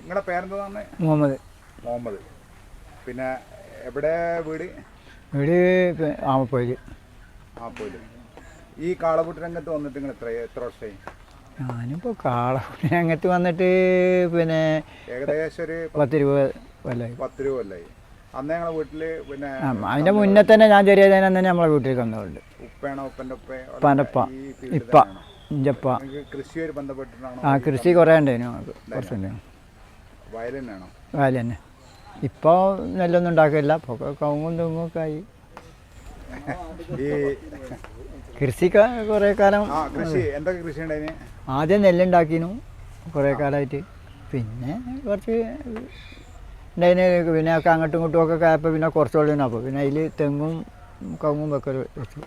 നിങ്ങളുടെ പേരെന്താന്ന് മുഹമ്മദ്. മുഹമ്മദ്. പിന്നെ എവിടെ വീട്? വീട് ആമപ്പോയിൽ ആമപ്പോയിൽ ഈ കാളപൂട്ട് രംഗത്ത് വന്നിട്ട് നിങ്ങൾ എത്ര എത്ര വർഷമായി ഞാനിപ്പോൾ കാളപൂട്ട് രംഗത്ത് വന്നിട്ട് പിന്നെ ഏകദേശം ഒരു പത്ത് രൂപ കൊല്ലായി. പത്ത് രൂപ കൊല്ലായി. അന്ന് ഞങ്ങളെ വീട്ടിൽ പിന്നെ ആ, അതിന്റെ മുന്നേ തന്നെ ഞാൻ ചെറിയ തന്നെ നമ്മളെ വീട്ടിൽ വന്നതുണ്ട് ഉപ്പയാണോ ഉപ്പന്റെ ഉപ്പ? ഉപ്പാന്റെ ഉപ്പ. ഈ field ഇപ്പ? ഇഞ്ചപ്പ കൃഷിയുമായി ബന്ധപ്പെട്ടിട്ടാണോ ആ കൃഷി കുറേ ഉണ്ടായിരുന്നു കുറച്ചുണ്ടായിരുന്നു കാൽ തന്നെ ഇപ്പോൾ നെല്ലൊന്നും ഉണ്ടാക്കില്ല. ഇപ്പോൾ കവുങ്ങും തെങ്ങും ഒക്കെ ആയി. ഈ കൃഷി കുറേ കാലം കൃഷി. എന്തൊക്കെ കൃഷി ഉണ്ടായിന്? ആദ്യം നെല്ലുണ്ടാക്കിനു കുറേ കാലമായിട്ട്. പിന്നെ കുറച്ച് ഉണ്ടായിന്. പിന്നെ ഒക്കെ അങ്ങോട്ടും ഇങ്ങോട്ടും ഒക്കെ ആയപ്പോൾ പിന്നെ കുറച്ചുള്ളൂ അപ്പോൾ പിന്നെ അതിൽ തെങ്ങും കവുങ്ങും വെക്കൽ വെച്ചു.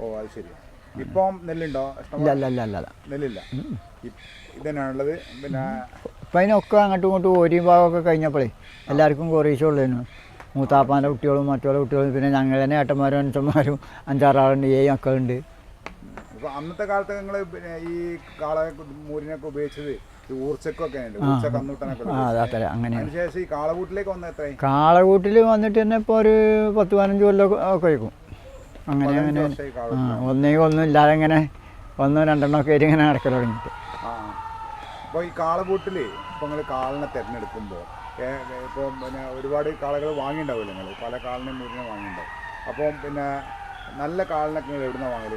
ഓ അത് ശരി. ഇപ്പം നെല്ലുണ്ടോ? ഇല്ല ഇല്ല ഇല്ല ഇല്ല നെല്ലില്ല. ഇതന്നെയാണുള്ളത്. പിന്നെ അപ്പം അതിനൊക്കെ അങ്ങോട്ടും ഇങ്ങോട്ടും ഒരു ഭാഗമൊക്കെ കഴിഞ്ഞപ്പോഴേ എല്ലാവർക്കും കുറേശ്ശുള്ളതിനു മൂത്താപ്പാന്റെ കുട്ടികളും മറ്റുള്ള കുട്ടികളും പിന്നെ ഞങ്ങൾ തന്നെ ഏട്ടന്മാരും അഞ്ചന്മാരും അഞ്ചാറാളുണ്ട് ഏഴ് മക്കളുണ്ട്. അപ്പോൾ അന്നത്തെ കാലത്ത് നിങ്ങൾ പിന്നെ ഈ കാള മൂരിനൊക്കെ ഉപയോഗിച്ചത് കാളകൂട്ടിൽ വന്നിട്ട് തന്നെ ഇപ്പോൾ ഒരു പത്ത് പതിനഞ്ച് കൊല്ലം ഒക്കെ കഴിക്കും അങ്ങനെ അങ്ങനെ. ഒന്നേ ഒന്നും ഇല്ലാതെ ഇങ്ങനെ ഒന്നോ രണ്ടെണ്ണോ ഒക്കെ ആയിട്ട് ഇങ്ങനെ നടക്കൽ തുടങ്ങിയിട്ട്. അപ്പോൾ ഈ കാളകൂട്ടിൽ ഇപ്പോൾ നിങ്ങൾ കാളിനെ തിരഞ്ഞെടുക്കുമ്പോൾ ഇപ്പോൾ പിന്നെ ഒരുപാട് കാളകൾ വാങ്ങിയിട്ടുണ്ടാവില്ല നിങ്ങൾ പല കാളിനെയും മുരിനെ വാങ്ങിയിട്ടുണ്ടാവും അപ്പോൾ പിന്നെ നല്ല കാളിനൊക്കെ നിങ്ങൾ എവിടുന്ന വാങ്ങൽ?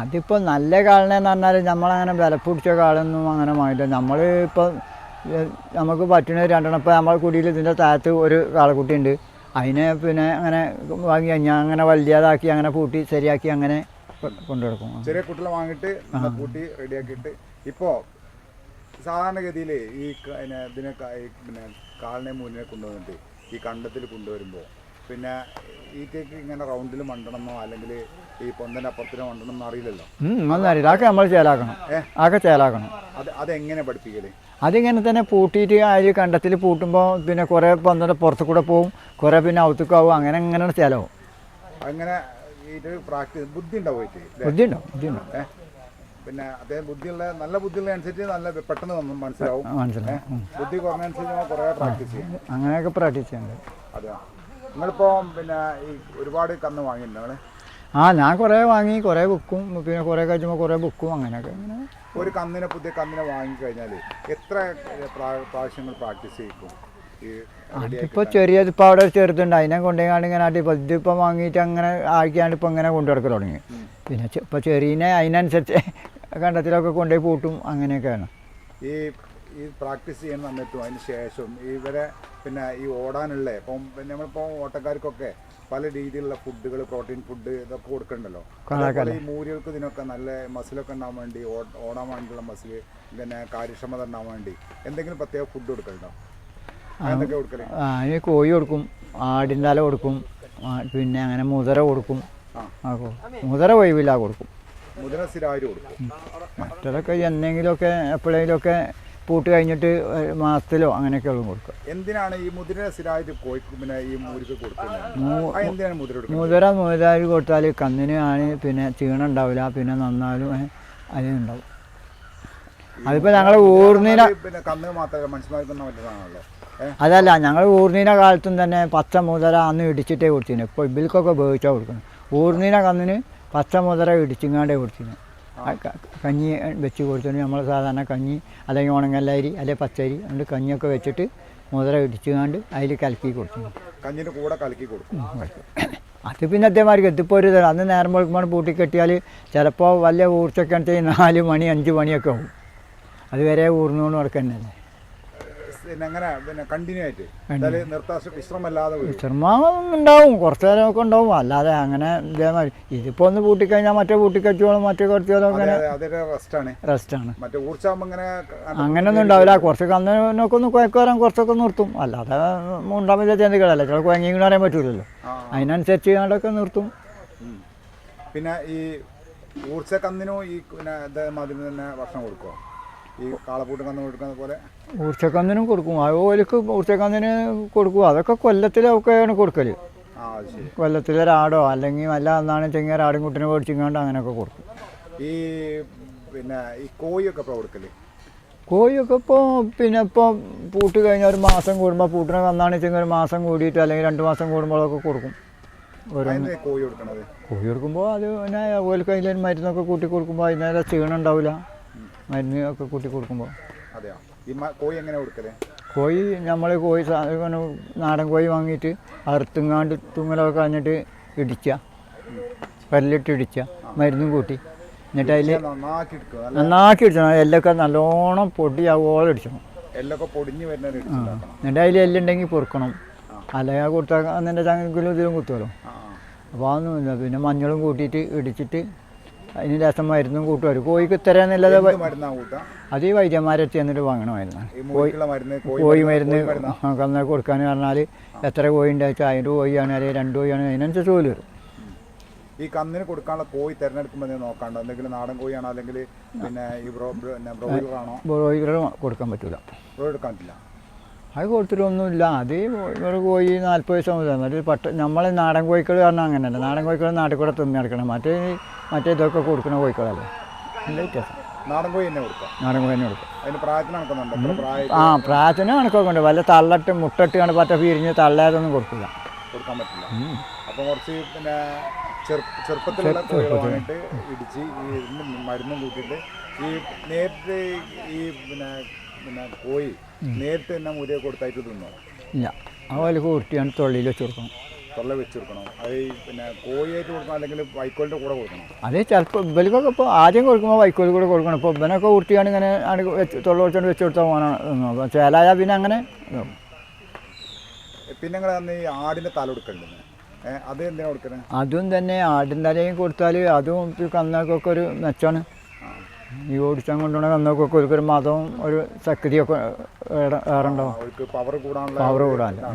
അതിപ്പോൾ നല്ല കാളിനെന്ന് പറഞ്ഞാൽ നമ്മളങ്ങനെ വില പിടിച്ച കാളൊന്നും അങ്ങനെ വാങ്ങില്ല. നമ്മൾ ഇപ്പോൾ നമുക്ക് പറ്റുന്ന രണ്ടെണ്ണം. ഇപ്പോൾ നമ്മളെ കുടിയിൽ ഇതിന്റെ താഴത്ത് ഒരു കാളക്കുട്ടി ഉണ്ട് അതിനെ പിന്നെ അങ്ങനെ വാങ്ങി ഞാൻ അങ്ങനെ വലിയതാക്കി അങ്ങനെ പൂട്ടി ശരിയാക്കി അങ്ങനെ കൊണ്ടുനടക്കും. ചെറിയ കുട്ടികളെ വാങ്ങിയിട്ട് പൂട്ടി റെഡിയാക്കിയിട്ട് ഇപ്പോൾ സാധാരണഗതിയിൽ ഈ പിന്നെ ഇതിനെ പിന്നെ കാളിനെ മുന്നിനെ കൊണ്ടുവന്നിട്ട് ഈ കണ്ടത്തിൽ കൊണ്ടുവരുമ്പോൾ പിന്നെ ഈ ഈറ്റയ്ക്ക് ഇങ്ങനെ റൗണ്ടിൽ മണ്ടണമെന്നോ അല്ലെങ്കിൽ ഈ പൊന്തന്റെ അപ്പുറത്തിന് മണ്ടണമെന്നോ അറിയില്ലല്ലോ. ഉം, ഒന്നും അതൊക്കെ നമ്മൾ ചേലാക്കണം. അതൊക്കെ ചേലാക്കണം. അത് അതെങ്ങനെ പഠിപ്പിക്കൽ? അതിങ്ങനെ തന്നെ പൂട്ടിയിട്ട് അതിൽ കണ്ടത്തിൽ പൂട്ടുമ്പോൾ പിന്നെ കുറേ പന്തന്റെ പുറത്തു കൂടെ പോവും. കുറേ പിന്നെ ഔത്തുക്കാവും അങ്ങനെ അങ്ങനെ ചേലാവും. അങ്ങനെ പ്രാക്ടീസ് ബുദ്ധി ഉണ്ടാവും ബുദ്ധി ഉണ്ടാവും പിന്നെ അദ്ദേഹം ബുദ്ധിയുള്ള നല്ല ബുദ്ധിയുള്ള അനുസരിച്ച് നല്ല പെട്ടെന്ന് വന്നു മനസ്സിലാവും. മനസ്സിലാവും. ബുദ്ധി കുറഞ്ഞനുസരിച്ച് കുറേ പ്രാക്ടീസ് ചെയ്യും. അങ്ങനെയൊക്കെ പ്രാക്ടീസ് ചെയ്യുന്നുണ്ട്. അതെയോ നിങ്ങളിപ്പോ പിന്നെ ഈ ഒരുപാട് കന്ന് വാങ്ങിയിട്ടുണ്ട് ആ ഞാൻ കുറേ വാങ്ങി കുറേ ബുക്കും പിന്നെ കുറേ കഴിച്ചുമ്പോൾ കുറേ ബുക്കും അങ്ങനെയൊക്കെ ഇങ്ങനെ. ഒരു കന്നിനെ പുതിയ കന്നിനെ വാങ്ങിക്കഴിഞ്ഞാൽ എത്ര പ്രാ- പ്രാവശ്യങ്ങൾ പ്രാക്ടീസ് ചെയ്യിക്കും? ഈ ചെറിയ ഇപ്പോൾ അവിടെ ചെറുതുണ്ട്. അതിനെ കൊണ്ടുപോയി ഇങ്ങനെ ആട്ടി ഇപ്പോൾ ഇതിപ്പോൾ വാങ്ങിയിട്ട് അങ്ങനെ ആക്കിയാണ്ട് ഇപ്പോൾ ഇങ്ങനെ കൊണ്ടു നടക്കൽ തുടങ്ങി പിന്നെ ഇപ്പോൾ ചെറിയനെ അതിനനുസരിച്ച് കണ്ടത്തിലൊക്കെ കൊണ്ടുപോയി പൂട്ടും അങ്ങനെയൊക്കെയാണ്. ഈ ഈ പ്രാക്ടീസ് ചെയ്യുന്ന സമയത്തും അതിന് ശേഷം ഇവരെ പിന്നെ ഈ ഓടാനുള്ള ഇപ്പം പിന്നെ നമ്മളിപ്പോൾ ഓട്ടക്കാർക്കൊക്കെ പല രീതിയിലുള്ള ഫുഡുകൾ പ്രോട്ടീൻ ഫുഡ് ഇതൊക്കെ കൊടുക്കണ്ടല്ലോ? ഈ മൂരികൾക്ക് ഇതിനൊക്കെ നല്ല മസിലൊക്കെ ഉണ്ടാവാൻ വേണ്ടി ഓടാൻ വേണ്ടിയുള്ള മസിൽ പിന്നെ കാര്യക്ഷമത ഉണ്ടാവാൻ വേണ്ടി എന്തെങ്കിലും പ്രത്യേക ഫുഡ് കൊടുക്കലുണ്ടോ? എന്തൊക്കെ കൊടുക്കൽ? ആ അതിന് കോഴി കൊടുക്കും ആടിന്റെ തല കൊടുക്കും പിന്നെ അങ്ങനെ മുതര കൊടുക്കും. മുതര ഒഴിവില്ല കൊടുക്കും. മുതിര സ്ഥിരമായിട്ട് കൊടുക്കും മറ്റതൊക്കെ എന്തെങ്കിലുമൊക്കെ എപ്പോഴെങ്കിലുമൊക്കെ പൂട്ട് കഴിഞ്ഞിട്ട് മാസത്തിലോ അങ്ങനെയൊക്കെ ഉള്ളു കൊടുക്കുക. എന്തിനാണ് ഈ മുതിര സ്ഥിരമായിട്ട് കോഴിക്ക് പിന്നെ ഈ മൂരിക്ക് കൊടുക്കുന്നത്? ആ എന്തിനാണ് മുതിര മുതര കൊടുത്താൽ കന്നിന് ആണ് പിന്നെ ചീണ ഉണ്ടാവില്ല പിന്നെ നന്നാലും അതിനുണ്ടാവും അതിപ്പോ ഞങ്ങൾ ഊർന്നിന പിന്നെ കന്ന് മാത്രമല്ല അതല്ല ഞങ്ങൾ ഊർന്നിന കാലത്തും തന്നെ പച്ച മുതല അന്ന് ഇടിച്ചിട്ടേ കൊടുത്തിന് ഇപ്പോൾ ഇബിൽക്കൊക്കെ ഉപയോഗിച്ചാൽ കൊടുക്കണം ഊർന്നിന കന്നിന് പച്ച മുതല ഇടിച്ചിങ്ങാണ്ടേ കൊടുത്തിരുന്നു. കഞ്ഞി വെച്ച് കൊടുത്തിട്ട് നമ്മൾ സാധാരണ കഞ്ഞി അല്ലെങ്കിൽ ഉണങ്ങല്ലരി അല്ലെങ്കിൽ പച്ചരി അതുകൊണ്ട് കഞ്ഞിയൊക്കെ വെച്ചിട്ട് മുതല ഇടിച്ചുകൊണ്ട് അതിൽ കലക്കി കൊടുത്തു കഞ്ഞിന് കൂടെ കലക്കി കൊടുക്കും. അത് പിന്നെ അതേമാതിരി എത്തിപ്പോൾ ഒരു തരം അന്ന് നേരം വെളുക്കുമ്പോൾ പൂട്ടി കെട്ടിയാൽ ചിലപ്പോൾ വലിയ ഊർച്ചൊക്കെ നാല് മണി അഞ്ച് മണിയൊക്കെ ആവും. അതുവരെ ഊർന്നുകൊണ്ട് നടക്കുന്നതല്ലേ പിന്നെ അങ്ങനെ പിന്നെ കണ്ടിന്യൂ ആയിട്ട്. എന്തായാലും നിർത്താൻ വിശ്രമല്ലാതെ വരും. വിശ്രമം ഉണ്ടാവും കുറച്ച് നേരമൊക്കെ ഉണ്ടാവും. അല്ലാതെ അങ്ങനെ ഇതേമാതിരി ഇതിപ്പോ ഒന്ന് പൂട്ടിക്കഴിഞ്ഞാൽ മറ്റേ പൂട്ടിക്കച്ചോളും മറ്റേ കുറച്ചോളം അങ്ങനെ റെസ്റ്റാണ് റെസ്റ്റാണ് മറ്റേ ഊർച്ചാകുമ്പോൾ ഇങ്ങനെ അങ്ങനെയൊന്നും ഉണ്ടാവില്ല. കുറച്ച് കന്നിനൊക്കെ ഒന്ന് കുഴക്ക് വരാൻ കുറച്ചൊക്കെ നിർത്തും. അല്ലാതെ ഉണ്ടാവില്ല ചെന്തുകളല്ല ചില കുഴങ്ങിയെന്ന് പറയാൻ പറ്റൂലല്ലോ. അതിനനുസരിച്ച് കണ്ടൊക്കെ നിർത്തും. പിന്നെ ഈ ഊർച്ച കന്നിനും ഈ പിന്നെ ഇതേമാതിരി തന്നെ ഭക്ഷണം കൊടുക്കുമോ ഈ കാളപ്പൂട്ട് കന്ന് കൊടുക്കുന്ന പോലെ. ഊർച്ചക്കന്നിനും കൊടുക്കും. അതുപോലെക്ക് ഊർച്ചക്കന്നിന് കൊടുക്കും. അതൊക്കെ കൊല്ലത്തിലൊക്കെയാണ് കൊടുക്കൽ കൊല്ലത്തിലൊരാടോ അല്ലെങ്കിൽ വല്ല ഒന്നാണ് ചെങ്ങിയ ഒരാടും കുട്ടിനെ മേടിച്ചിങ്ങാണ്ട് അങ്ങനെയൊക്കെ കൊടുക്കും. ഈ പിന്നെ ഈ കോഴിയൊക്കെ ഇപ്പോൾ കൊടുക്കൽ? കോഴിയൊക്കെ ഇപ്പോൾ പിന്നെ ഇപ്പോൾ പൂട്ട് കഴിഞ്ഞാൽ ഒരു മാസം കൂടുമ്പോൾ പൂട്ടിനെ വന്നാണ് വെച്ചെങ്കിൽ ഒരു മാസം കൂടിയിട്ട് അല്ലെങ്കിൽ രണ്ട് മാസം കൂടുമ്പോഴൊക്കെ കൊടുക്കും. കൊടുക്കണത്? കോഴി കൊടുക്കുമ്പോൾ അത് പിന്നെ ഓൽക്ക് അതിൽ മരുന്നൊക്കെ കൂട്ടി കൊടുക്കുമ്പോൾ അതിനേരം ക്ഷീണം ഉണ്ടാവില്ല മരുന്ന് ഒക്കെ കൂട്ടി കൊടുക്കുമ്പോൾ അതെയോ? ഈ കോഴി എങ്ങനെ കൊടുക്കൽ? കോഴി നമ്മൾ കോഴി സാധനം നാടൻ കോഴി വാങ്ങിയിട്ട് അറുത്തുങ്ങാണ്ട് തുങ്ങലൊക്കെ കളഞ്ഞിട്ട് ഇടിക്കുക പല്ലിട്ട് ഇടിക്കുക മരുന്നും കൂട്ടി. എന്നിട്ട് അതിൽ നന്നാക്കി ഇടിച്ചണം എല്ലൊക്കെ നല്ലോണം പൊടിയാവോളം ഇടിച്ചണം എല്ലൊക്കെ പൊടിഞ്ഞ് വരുന്ന എന്നിട്ട് അതിൽ എല്ലുണ്ടെങ്കിൽ പൊറുക്കണം. അല്ലെങ്കിൽ കൊടുത്താൽ അതിന്റെ ചങ്കിലും ഇതിലും കുത്തുമല്ലോ. അപ്പോൾ അതൊന്നുമില്ല പിന്നെ മഞ്ഞളും കൂട്ടിയിട്ട് ഇടിച്ചിട്ട് അതിന് രസം മരുന്നും കൂട്ടുമായിരുന്നു കോഴിക്ക് ഇത്തരമെന്നുള്ളത് എന്ത് മരുന്നാ കൂട്ടാ? അത് ഈ വൈദ്യന്മാരെത്തി എന്നിട്ട് വാങ്ങണ മരുന്നാണ് ഈ മൂക്കിലുള്ള മരുന്ന് കോഴി മരുന്ന് കന്ന കൊടുക്കാൻ പറഞ്ഞാൽ എത്ര കോഴി ഉണ്ടാച്ചാൽ അതിന്റെ കോഴിയാണ് അല്ലെങ്കിൽ രണ്ട് കോഴിയാണ് അതിനനുസരിച്ച് ജോലി വരും. ഈ കന്നിന് കൊടുക്കാനുള്ള കോഴി തിരഞ്ഞെടുക്കുമ്പോൾ നോക്കാണ്ടോ? എന്തെങ്കിലും നാടൻ കോഴിയാണോ? അല്ലെങ്കിൽ പിന്നെ ഈ ബ്രോ ബ്രോ ബ്രോയിലർ ബ്രോയിലർ കൊടുക്കാൻ പറ്റില്ല ബ്രോ എടുക്കാൻ പറ്റില്ല. അത് കൊടുത്തിട്ടൊന്നുമില്ല. അത് ഒരു കോഴി നാൽപ്പത് വയസ്സ് മുതൽ മറ്റേ പട്ട നമ്മളെ നാടൻ കോഴിക്കൾ പറഞ്ഞാൽ അങ്ങനെയല്ല. നാടൻ കോഴിക്കൾ നാട്ടിൽ കൂടെ തിന്നി നടക്കണം. മറ്റേ മറ്റേ ഇതൊക്കെ കൊടുക്കുന്ന കോഴിക്കളല്ലേ? നല്ല വ്യത്യാസം. നാടൻ കോഴി തന്നെ കൊടുക്കാം. നാടൻ കോഴിനെ കൊടുക്കും. അതിന് പ്രായത്തിന് നടക്കുന്നുണ്ട്? എത്ര പ്രായം? ആ പ്രായത്തിന് കണക്കൊക്കെ ഉണ്ട് വല്ല തള്ളട്ട് മുട്ടട്ട് കണ്ട് പറ്റ പിരിഞ്ഞ് തള്ളാതൊന്നും കൊടുക്കില്ല. കൊടുക്കാൻ പറ്റില്ല. അപ്പം കുറച്ച് പിന്നെ ചെറുപ്പത്തിലുള്ള കോഴികൾ വാങ്ങിയിട്ട് ഇടിച്ച് ഈ മരുന്നും കൂട്ടിയിട്ട് ഈ നേരിട്ട് ഈ പിന്നെ പിന്നെ കോഴി. നേരിട്ട് തന്നെ മുരിയെ കൊടുത്തായിട്ട് തിന്നോ? ഇല്ല. അതുപോലെ കൂട്ടിയാണ് തൊള്ളിയിൽ വെച്ച് കൊടുക്കണം. തൊള്ള വെച്ച് കൊടുക്കണം? അത് പിന്നെ കോഴിയായിട്ട് കൊടുക്കണം അല്ലെങ്കിൽ വൈക്കോലിന്റെ കൂടെ കൊടുക്കണം? അത് ചിലപ്പോൾ ഇവലിക്കൊക്കെ ഇപ്പോൾ ആദ്യം കൊടുക്കുമ്പോൾ വൈക്കോൽ കൂടെ കൊടുക്കണം. ഇപ്പോൾ ഇവനൊക്കെ ഊട്ടിയാണ് ഇങ്ങനെ ആണ് വെച്ച് തൊള്ള കൊടുത്തോണ്ട് വെച്ച് കൊടുത്താൽ പോകണം അപ്പോൾ ചേലായാൽ പിന്നെ അങ്ങനെ. പിന്നെ നിങ്ങൾ അന്ന് ഈ ആടിന്റെ തല കൊടുക്കലുണ്ട് ഏഹ് അത് എന്തിനാണ് കൊടുക്കുന്നത് അതും തന്നെ ആടിന്റെ തലയും കൊടുത്താൽ അതും കന്നൊക്കെ ഒരു മെച്ചമാണ്. ഈ ഓടിച്ചാൻ കൊണ്ടുപോണ ഒക്കെ ഒരു മതവും ഒരു ശക്തിയൊക്കെ ഏറെ- ഏറെ ഉണ്ടാവും അവർക്ക് പവർ കൂടാനുള്ള Power കൂടാനുള്ള.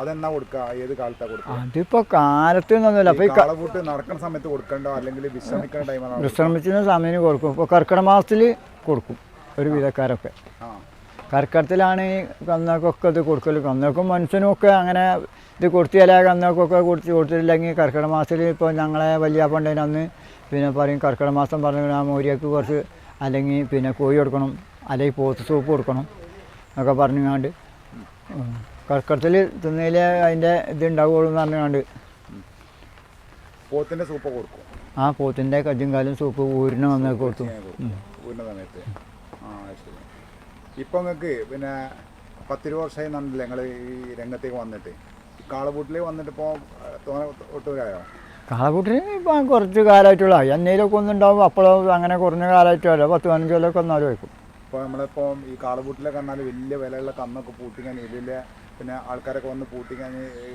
അതെന്നാ കൊടുക്കുക ഏത് കാലത്താ കൊടുക്കുക അതിപ്പോ കാലത്ത് നിന്നൊന്നുമില്ല അപ്പോൾ ഈ കാളപൂട്ട് നടക്കുന്ന സമയത്ത് കൊടുക്കണ്ടോ? അല്ലെങ്കിൽ വിശ്രമിക്കുന്ന ടൈമാണ് വിശ്രമിച്ചിരുന്ന സമയം കൊടുക്കും. ഇപ്പോൾ കർക്കിടക മാസത്തിൽ കൊടുക്കും ഒരു വിധക്കാരൊക്കെ. കർക്കിടത്തിലാണ് ഈ കന്നൊക്കെ ഇത് കൊടുക്കൽ കന്നൊക്കെ മനുഷ്യനും ഒക്കെ അങ്ങനെ ഇത് കൊടുത്തിയാലേ കന്നൊക്കെ കൊടുത്ത് കൊടുത്തിട്ടില്ലെങ്കിൽ കർക്കിടക മാസത്തിൽ ഇപ്പോൾ ഞങ്ങളെ വലിയ അന്ന് പിന്നെ പറയും കർക്കിടക മാസം പറഞ്ഞു ആ മോരിയൊക്കെ കുറച്ച് അല്ലെങ്കിൽ പിന്നെ കോഴി കൊടുക്കണം അല്ലെങ്കിൽ പോത്ത് സൂപ്പ് കൊടുക്കണം എന്നൊക്കെ പറഞ്ഞുകൊണ്ട് കർക്കിടത്തിൽ തിന്നതിൽ അതിന്റെ ഇത് ഉണ്ടാവുകയുള്ളൂ എന്ന് പറഞ്ഞുകൊണ്ട് പോത്തിന്റെ സൂപ്പ് കൊടുക്കും. ആ പോത്തിന്റെ കജ്ജും കാലും സൂപ്പ് ഊരിന് വന്നൊക്കെ കൊടുത്തു. സമയത്ത്. ഇപ്പം നിങ്ങൾക്ക് പിന്നെ പത്തിരു വർഷമായി നന്നില്ല ഞങ്ങൾ ഈ രംഗത്തേക്ക് വന്നിട്ട്? കാളവൂട്ടിലേക്ക് വന്നിട്ട് ഇപ്പോൾ തോന കാളക്കൂട്ടിന് ഇപ്പം കുറച്ച് കാലമായിട്ടുള്ള എന്നേലൊക്കെ ഒന്നുണ്ടാവും അപ്പോൾ അങ്ങനെ കുറഞ്ഞ കാലമായിട്ടല്ല പത്ത് പതിനഞ്ച് കൊല്ലമൊക്കെ ഒന്നാലും വയ്ക്കും ഇപ്പോൾ നമ്മളിപ്പോൾ ഈ കാളക്കൂട്ടിലെ കന്നാൽ വലിയ വിലയുള്ള കന്നൊക്കെ പൂട്ടിക്കാൻ വലിയ പിന്നെ ആൾക്കാരൊക്കെ വന്ന് പൂട്ടിക്കാൻ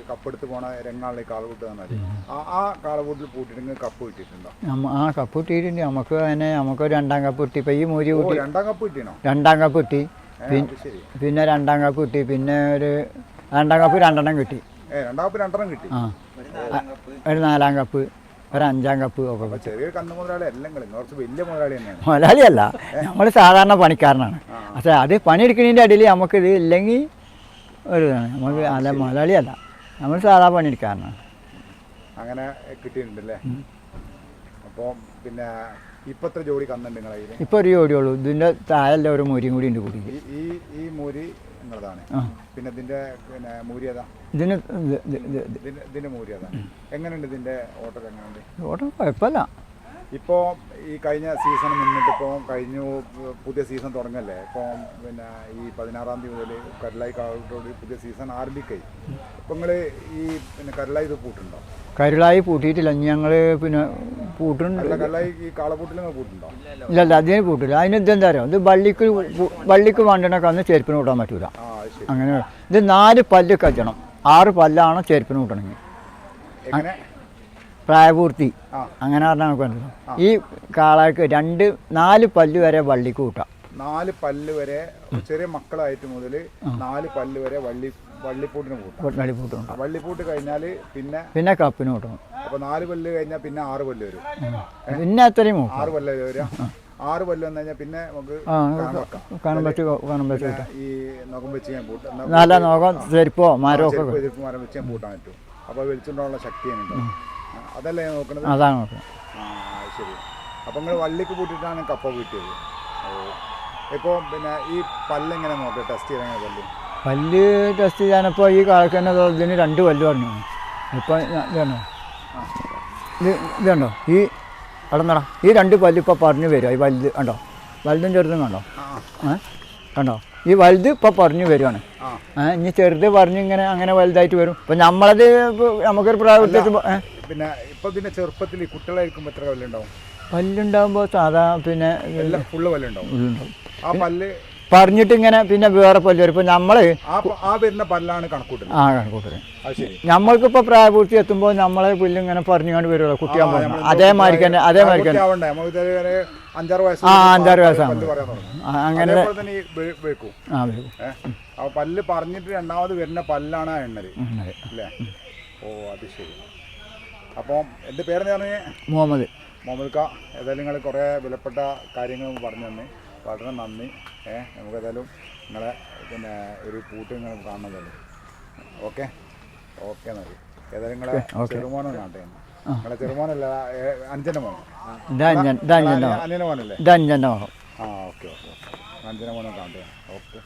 കപ്പെടുത്ത് പോണ രംഗാണല്ലോ ഈ കാളപൂട്ട് കന്നാൽ ആ ആ കാളപൂട്ടിൽ പൂട്ടിയിട്ട് കപ്പ് കിട്ടിയിട്ടുണ്ടോ? ആ കപ്പ് കിട്ടിയിട്ടുണ്ട്. നമുക്ക് തന്നെ നമുക്ക് രണ്ടാം കപ്പ് കിട്ടി. ഇപ്പം ഈ മൂരി കൂട്ടി രണ്ടാം കപ്പ് കിട്ടിയോ രണ്ടാം കപ്പ് കിട്ടി. പിന്നെ രണ്ടാം കപ്പ് കിട്ടി. പിന്നെ ഒരു രണ്ടാം കപ്പ് രണ്ടെണ്ണം കിട്ടി. ഏ രണ്ടാം കപ്പ് രണ്ടെണ്ണം കിട്ടി. ആ. ഒരു നാലാം കപ്പ് ഒരു അഞ്ചാം കപ്പ് ഒക്കെ അപ്പൊ ചെറിയ കന്ന് മുതലാളി എല്ലാം കളി കുറച്ച് വലിയ മുതലാളി തന്നെയാണ്. മുതലാളിയല്ല നമ്മൾ സാധാരണ പണിക്കാരനാണ്. പക്ഷേ അത് പണിയെടുക്കുന്നതിന്റെ ഇടയിൽ നമുക്കിത് ഇല്ലെങ്കിൽ ഒരു ഇതാണ്. നമുക്ക് അല്ല മുതലാളിയല്ല. നമ്മൾ സാധാ പണിയെടുക്കാരനാണ്. അങ്ങനെ കിട്ടിയിട്ടുണ്ടല്ലേ? അപ്പോൾ പിന്നെ ഇപ്പത്തെ ജോഡി കന്നുണ്ട് നിങ്ങളെ കയ്യിൽ ഇപ്പോൾ ഒരു ജോഡിയുള്ളൂ ഇതിന്റെ താഴെല്ലാം ഒരു മുരിയും കൂടി ഉണ്ട് കൂടി ഈ ഈ ഈ മൂരി ആ. പിന്നെ ഇതിന്റെ പിന്നെ മൂര്യത ഇതിന് ഇത് ഇത് ഇത് ഇത് ഇതിന്റെ മൂര്യത എങ്ങനെയുണ്ട് ഇതിന്റെ ഓട്ടം? എങ്ങനെയുണ്ട്? ഓട്ടം കുഴപ്പമില്ല. ഇപ്പോൾ ഈ കഴിഞ്ഞ സീസൺ നിന്നിട്ട് ഇപ്പോൾ കഴിഞ്ഞു പുതിയ സീസൺ തുടങ്ങല്ലേ? ഇപ്പോൾ പിന്നെ ഈ പതിനാറാം തീയതി മുതൽ കരലായി കാളോട് പുതിയ സീസൺ ആരംഭിക്കായി. അപ്പോൾ നിങ്ങൾ ഈ പിന്നെ കരലായി ഇത് പൂട്ടുണ്ടോ കരുളായി പൂട്ടിയിട്ടില്ല. ഞങ്ങൾ പിന്നെ പൂട്ടുണ്ട് അല്ല കരലായി ഈ കാളപൂട്ടിൽ നിങ്ങൾ പൂട്ടുണ്ടോ ഇല്ല അല്ല അതിന് പൂട്ടില്ല. അതിന് ഇതെന്താ അറിയാം ഇത് വള്ളിക്ക് വള്ളിക്ക് വണ്ടിനൊക്കെ അന്ന് ചെരുപ്പിന് കൂട്ടാൻ പറ്റൂല. അങ്ങനെ. ഇത് നാല് പല്ല് കച്ചണം ആറ് പല്ലാണ് ചെരുപ്പിന് കൂട്ടണമെങ്കിൽ പ്രായപൂർത്തി. അങ്ങനെ പറഞ്ഞാൽ നമുക്ക് ഈ കാളക്ക് രണ്ട് നാല് പല്ല് വരെ വള്ളി കൂട്ടാം. നാല് പല്ല് വരെ ചെറിയ മക്കളായിട്ട് മുതൽ നാല് പല്ല് വരെ വള്ളി വള്ളിപ്പൂട്ടിന് കൂട്ടാം. വള്ളിപ്പൂട്ടുണ്ട് വള്ളിപ്പൂട്ട് കഴിഞ്ഞാൽ പിന്നെ പിന്നെ കപ്പിന് കൂട്ടണം അപ്പൊ നാല് പല്ല് കഴിഞ്ഞാൽ പിന്നെ ആറ് പല്ല് വരും. പിന്നെ അത്രയും ആറ് പല്ല് വരും ആറ് പല്ല് വന്നു കഴിഞ്ഞാൽ പിന്നെ നമുക്ക് ഈ നോക്കം വെച്ച് ഞാൻ പൂട്ടാം നല്ല നോക്കാം ചെരുപ്പോ ഒക്കെ ചെരുപ്പ് മരം വെച്ച് ഞാൻ പൂട്ടാൻ പറ്റും. അപ്പോൾ വലിച്ചുകൊണ്ടുള്ള ശക്തി അതല്ലേ നോക്കണത്? അതാണ് നോക്കുന്നത് ആ ശരി. അപ്പം നിങ്ങൾ വള്ളിക്ക് പൂട്ടിയിട്ടാണ് കപ്പ കിട്ടിയത് ഓ. ഇപ്പോൾ പിന്നെ ഈ പല്ല് എങ്ങനെ നോക്കുക ടെസ്റ്റ് ചെയ്ത് എങ്ങനെ പല്ല്. പല്ല് ടെസ്റ്റ് ചെയ്യാനപ്പോൾ ഈ കാലക്കന്നെ ഇതിന് രണ്ട് പല്ല് പറഞ്ഞു ഇപ്പം ഇതാണോ ഇത് ഇതുണ്ടോ ഈ അടന്നടാ ഈ രണ്ട് പല്ല് ഇപ്പോൾ പറഞ്ഞു വരും. ഈ വലുത് കണ്ടോ? വലുതും ചെറുതും കണ്ടോ? ഏ? കണ്ടോ? ഈ വലുത് ഇപ്പോൾ പറഞ്ഞു വരുവാണ്. ഇനി ചെറുത് പറഞ്ഞ് ഇങ്ങനെ അങ്ങനെ വലുതായിട്ട് വരും. ഇപ്പം നമ്മളത് നമുക്കൊരു പ്രായത്തിൽ പിന്നെ ഇപ്പൊ പിന്നെ ചെറുപ്പത്തിൽ കുട്ടികളായിരിക്കുമ്പോൾ എത്ര പല്ലുണ്ടാവും പല്ലുണ്ടാകുമ്പോൾ സാധാ പിന്നെ എല്ലാം ഫുള്ള് പല്ലുണ്ടാവും. ആ പല്ല് പറഞ്ഞിട്ട് ഇങ്ങനെ പിന്നെ വേറെ പല്ല് വരും. ഇപ്പൊ നമ്മൾ ആ വരുന്ന പല്ലാണ് കണക്കൂട്ടുന്നത്. ആ കണക്കൂട്ടുന്നത്. നമ്മൾക്കിപ്പോൾ പ്രായപൂർത്തി എത്തുമ്പോൾ നമ്മളെ പുല്ല് ഇങ്ങനെ പറഞ്ഞുകൊണ്ട് വരുമല്ലോ കുട്ടിയാകുമ്പോൾ അതേമാതിരി തന്നെ അതേമാതിരി തന്നെ. അഞ്ചാറ് വയസ്സ് ആ അഞ്ചാറ് വയസ്സാണ്. അങ്ങനെ ആ, വെക്കും. ആ പല്ല് പറഞ്ഞിട്ട് രണ്ടാമത് വരുന്ന പല്ലാണ് അല്ലേ? ഓ അത് ശരി. അപ്പം എന്റെ പേരെന്ന് പറഞ്ഞാൽ മുഹമ്മദ്. മുഹമ്മദ് ക ഏതായാലും നിങ്ങൾ കുറേ വിലപ്പെട്ട കാര്യങ്ങൾ പറഞ്ഞു തന്നെ. വളരെ നന്ദി. ഏഹ് നമുക്ക് ഏതായാലും നിങ്ങളെ പിന്നെ ഒരു കൂട്ട് നിങ്ങൾ കാണുന്നതല്ലേ ഓക്കെ? ഓക്കെ എന്നാൽ ഏതായാലും നിങ്ങളെ ചെറുമോനെ കാണട്ടെ. നിങ്ങളെ ചെറുമോനല്ല ഏ, അഞ്ചന്റെ മോൻ. അനിയന്റെ മോനല്ലേ? ആ ഓക്കെ ഓക്കെ ഓക്കെ. അഞ്ചന്റെ മോനെ കാണട്ടെ ഓക്കെ.